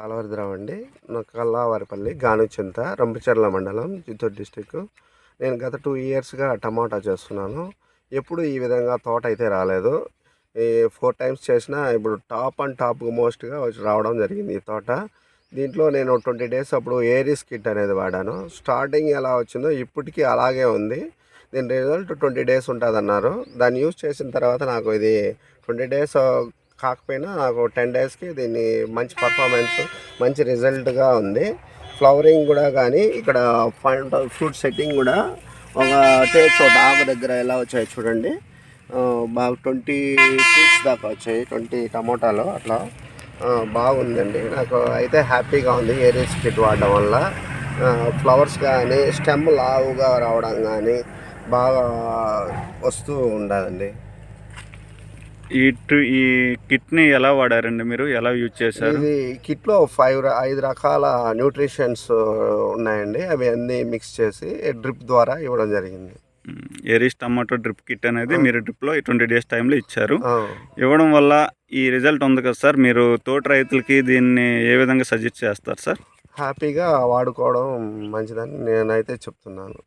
కాలవరిద్రావు అండి కల్లావారిపల్లి గానుచింత రంపచర్ల మండలం చిత్తూరు డిస్టిక్. నేను గత టూ ఇయర్స్గా టమాటా చేస్తున్నాను. ఎప్పుడు ఈ విధంగా తోట అయితే రాలేదు. ఈ ఫోర్ టైమ్స్ చేసినా ఇప్పుడు టాప్ అండ్ టాప్ మోస్ట్గా వచ్చి రావడం జరిగింది ఈ తోట. దీంట్లో నేను ట్వంటీ డేస్ అప్పుడు ఏరిస్ కిట్ అనేది వాడాను. స్టార్టింగ్ ఎలా వచ్చిందో ఇప్పటికీ అలాగే ఉంది. దీని రిజల్ట్ ట్వంటీ డేస్ ఉంటుంది అన్నారు దాన్ని యూజ్ చేసిన తర్వాత నాకు ఇది ట్వంటీ డేస్ కాకపోయినా నాకు టెన్ డేస్కి దీన్ని మంచి పర్ఫార్మెన్స్ మంచి రిజల్ట్గా ఉంది. ఫ్లవరింగ్ కూడా కానీ ఇక్కడ పంట ఫ్రూట్ సెట్టింగ్ కూడా ఒక టే చోట ఆకు దగ్గర ఎలా వచ్చాయి చూడండి. బాగా ట్వంటీ ఫ్రూట్స్ దాకా వచ్చాయి ట్వంటీ టమోటాలు అట్లా. బాగుందండి. నాకు అయితే హ్యాపీగా ఉంది ఏరియస్ కిట్ వాడడం వల్ల. ఫ్లవర్స్ కానీ స్టెమ్ లావుగా రావడం కానీ బాగా వస్తూ ఉండదండి ఈ ఈ కిట్ని ఎలా వాడారండి మీరు? ఎలా యూజ్ చేశారు? ఇది కిట్లో ఫైవ్ ఐదు రకాల న్యూట్రిషన్స్ ఉన్నాయండి. అవి అన్నీ మిక్స్ చేసి డ్రిప్ ద్వారా ఇవ్వడం జరిగింది. మ్, ఏరీస్ టమాటో డ్రిప్ కిట్ అనేది మీరు డ్రిప్లో ట్వంటీ డేస్ టైంలో ఇచ్చారు. ఇవ్వడం వల్ల ఈ రిజల్ట్ ఉంది కదా సార్? మీరు తోట రైతులకి దీన్ని ఏ విధంగా సజెస్ట్ చేస్తారు సార్? హ్యాపీగా వాడుకోవడం మంచిదని నేనైతే చెప్తున్నాను.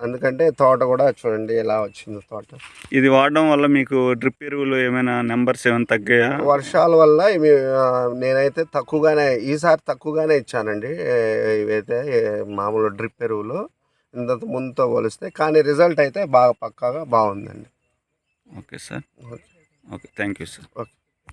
ఎందుకంటే తోట కూడా చూడండి ఎలా వచ్చిందో తోట. ఇది వాడడం వల్ల మీకు డ్రిప్ ఎరువులు ఏమైనా నెంబర్స్ ఏమైనా తగ్గాయా? వర్షాల వల్ల నేనైతే తక్కువగానే ఈసారి తక్కువగానే ఇచ్చానండి. ఇవైతే మామూలు డ్రిప్ ఎరువులు ఇంత ముందుతో పోలిస్తే కానీ రిజల్ట్ అయితే బాగా పక్కాగా బాగుందండి. Okay sir. Okay. Okay thank you sir. Okay.